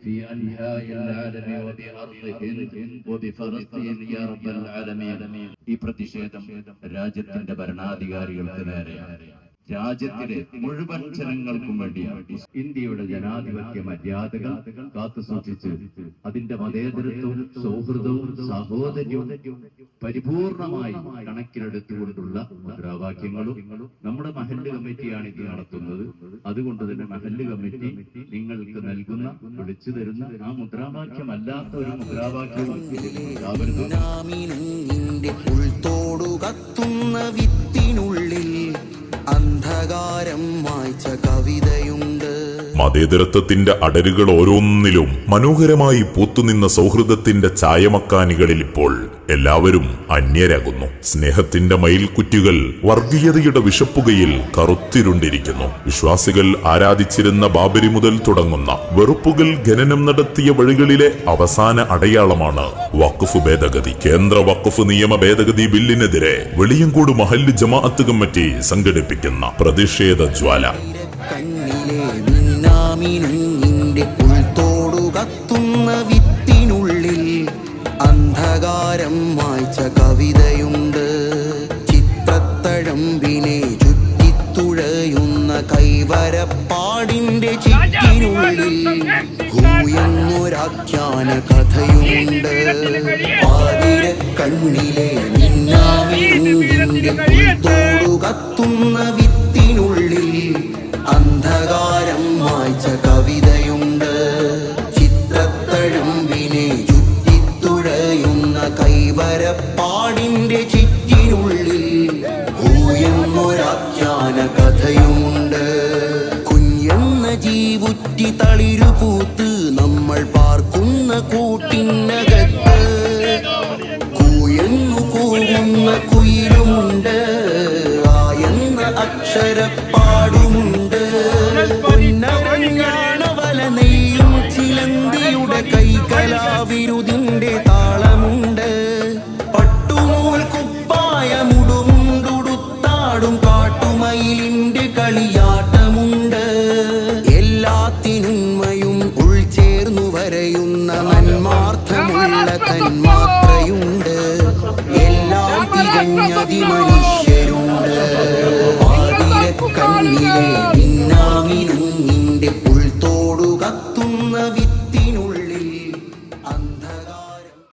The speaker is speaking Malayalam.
في أنحاء العالم وبأرض هند وبفلسطين يا رب العالمين ഈ പ്രതിഷേധം രാജ്യത്തിന്റെ ഭരണാധികാരികൾക്ക് നേരെ രാജ്യത്തിലെ മുഴുവൻ ജനങ്ങൾക്കും വേണ്ടിയാണ് ഇന്ത്യയുടെ ജനാധിപത്യ മര്യാദകൾ കാത്തു സൂക്ഷിച്ച് അതിന്റെ മതേതരത്വവും സൗഹൃദവും സാഹോദര്യവും പരിപൂർണമായി കണക്കിലെടുത്തുകൊണ്ടുള്ള മുദ്രാവാക്യങ്ങളും നമ്മുടെ മഹല്ല് കമ്മിറ്റിയാണ് ഇത് നടത്തുന്നത് അതുകൊണ്ട് തന്നെ മഹല്ല് കമ്മിറ്റി നിങ്ങൾക്ക് നൽകുന്ന വിളിച്ചു തരുന്ന ആ മുദ്രാവാക്യമല്ലാത്ത ഒരു മുദ്രാവാക്യവും കത്തുന്ന വിത്തിനുള്ളിൽ അന്ധകാരം വായിച്ച കവിതയുണ്ട്. മതേതരത്വത്തിന്റെ അടരുകൾ ഓരോന്നിലും മനോഹരമായി പൂത്തുനിന്ന സൗഹൃദത്തിന്റെ ചായമക്കാനികളിൽ ഇപ്പോൾ എല്ലാവരും അന്യരാകുന്നു. സ്നേഹത്തിന്റെ മയിൽക്കുറ്റികൾ വർഗീയതയുടെ വിഷപ്പുകയിൽ കറുത്തിരുണ്ടിരിക്കുന്നു. വിശ്വാസികൾ ആരാധിച്ചിരുന്ന ബാബരി മുതൽ തുടങ്ങുന്ന വെറുപ്പുകൾ ഖനനം നടത്തിയ വഴികളിലെ അവസാന അടയാളമാണ് വഖഫ് ഭേദഗതി. കേന്ദ്ര വഖഫ് നിയമ ഭേദഗതി ബില്ലിനെതിരെ വെളിയങ്കോട് മഹല്ല് ജമാഅത്ത് കമ്മിറ്റി സംഘടിപ്പിക്കുന്ന പ്രതിഷേധ ജ്വാല. അന്ധകാരം വായിച്ച കവിതയുണ്ട്. ചിത്രത്തഴമ്പിനെ ചുറ്റിത്തുഴയുന്ന കൈവരപ്പാടിന്റെ ചിറ്റിനുള്ളിൽ ഭൂയെന്നൊരാഖ്യാന കഥയുണ്ട്. ആതിര കണ്ണിലെ നിന്നാവിന്റെ കത്തുന്ന കത്തുന്ന കൈവരപ്പാടിന്റെ ചിറ്റിനുള്ളിൽ ഭൂയെന്നൊരാഖ്യാന കഥയുണ്ട് കുഞ്ഞെന്ന ജീവുറ്റി തളിരുപൂത്ത് നമ്മൾ പാർക്കുന്ന കൂട്ടിനകത്ത് കൂയെന്നു കൂവുന്ന കുയിലുമുണ്ട് ആയെന്ന അക്ഷരപ്പാടുമുണ്ട്. പൊന്നരഞ്ഞാണവല നെയ്യും ചിലന്തിയുടെ കൈകലാവിരുതിന്റെ mind.